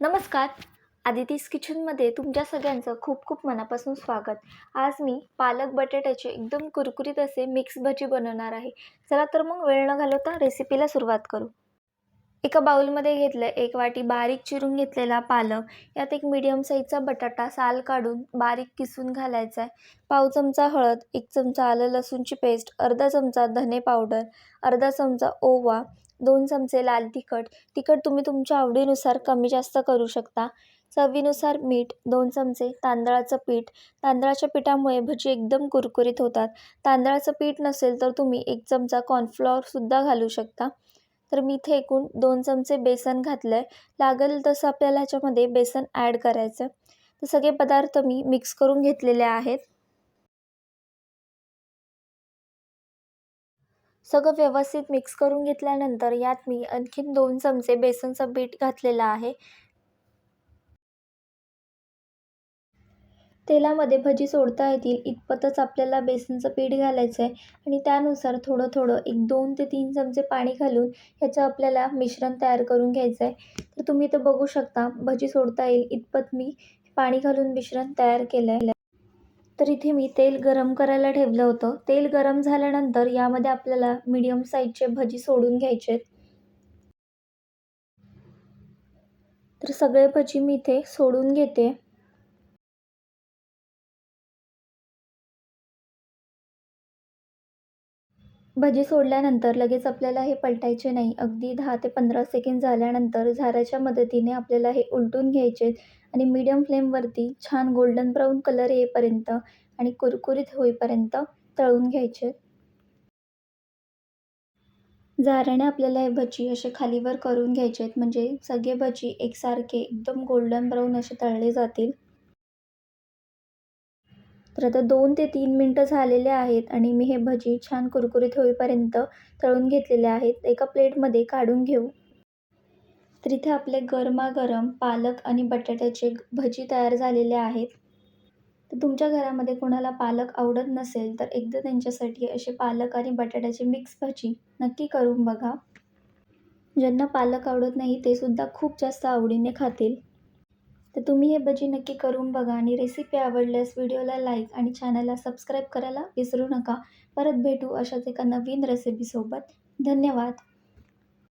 नमस्कार. आदितीस किचनमध्ये तुमच्या सगळ्यांचं खूप खूप मनापासून स्वागत. आज मी पालक बटाट्याचे एकदम कुरकुरीत असे मिक्स भजी बनवणार आहे. चला तर मग वेळ न घालवता रेसिपीला सुरुवात करू. एका बाउलमध्ये घेतलं एक वाटी बारीक चिरून घेतलेला पालक यात एक मिडियम साईजचा बटाटा साल काढून बारीक किसून घालायचा आहे. पाव चमचा हळद एक चमचा आलं लसूणची पेस्ट अर्धा चमचा धने पावडर अर्धा चमचा ओवा दोन चमचे लाल तिखट. तिखट तुम्ही तुमच्या आवडीनुसार कमी जास्त करू शकता. चवीनुसार मीठ दोन चमचे तांदळाचं पीठ. तांदळाच्या पिठामुळे भजी एकदम कुरकुरीत होतात. तांदळाचं पीठ नसेल तर तुम्ही एक चमचा कॉर्नफ्लॉवरसुद्धा घालू शकता. तर मी इथे एकूण दोन चमचे बेसन घातलं आहे लागेल तसं आपल्याला ह्याच्यामध्ये बेसन ॲड करायचं तर सगळे पदार्थ मी मिक्स करून घेतलेले आहेत. सगळं व्यवस्थित मिक्स करून घेतल्यानंतर यात मी आणखीन दोन चमचे बेसनचं पीठ घातलेलं आहे. तेलामध्ये भजी सोडता येतील. इतपतच आपल्याला बेसनचं पीठ घालायचं आहे आणि त्यानुसार थोडं थोडं एक दोन ते तीन चमचे पाणी घालून ह्याचं आपल्याला मिश्रण तयार करून घ्यायचं आहे तर तुम्ही इथं बघू शकता भजी सोडता येईल. इतपत मी पाणी घालून मिश्रण तयार केलं आहे तर इथे मी तेल गरम करायला ठेवलं होतं. तेल गरम झाल्यानंतर यामध्ये आपल्याला मीडियम साईजचे भजी सोडून घ्यायचे. तर सगळे भजी मी इथे सोडून घेते. भजी सोडल्यानंतर लगेच आपल्याला हे पलटायचे नाही. अगदी दहा ते पंधरा सेकंड झाल्यानंतर झाऱ्याच्या मदतीने आपल्याला हे उलटून घ्यायचे आणि मीडियम फ्लेमवरती छान गोल्डन ब्राऊन कलर येईपर्यंत आणि कुरकुरीत होईपर्यंत तळून घ्यायचे. झाऱ्याने आपल्याला हे भजी असे खालीवर करून घ्यायचे आहेत म्हणजे सगळे भजी एकसारखे एकदम गोल्डन ब्राऊन असे तळले जातील. तर आता दोन ते तीन मिनटं झालेले आहेत आणि मी हे भजी छान कुरकुरीत होईपर्यंत तळून घेतलेले आहेत. एका प्लेटमध्ये काढून घेऊ. तर इथे आपले गरमागरम पालक आणि बटाट्याचे भजी तयार झालेले आहेत. तर तुमच्या घरामध्ये कोणाला पालक आवडत नसेल तर एकदा त्यांच्यासाठी असे पालक आणि बटाट्याची मिक्स भजी नक्की करून बघा. ज्यांना पालक आवडत नाही ते सुद्धा खूप जास्त आवडीने खातील. तर तुम्ही हे भजी नक्की करून बघा आणि रेसिपी आवडल्यास व्हिडिओला लाईक आणि चॅनलला सबस्क्राईब करायला विसरू नका. परत भेटू अशाच एका नवीन रेसिपीसोबत धन्यवाद.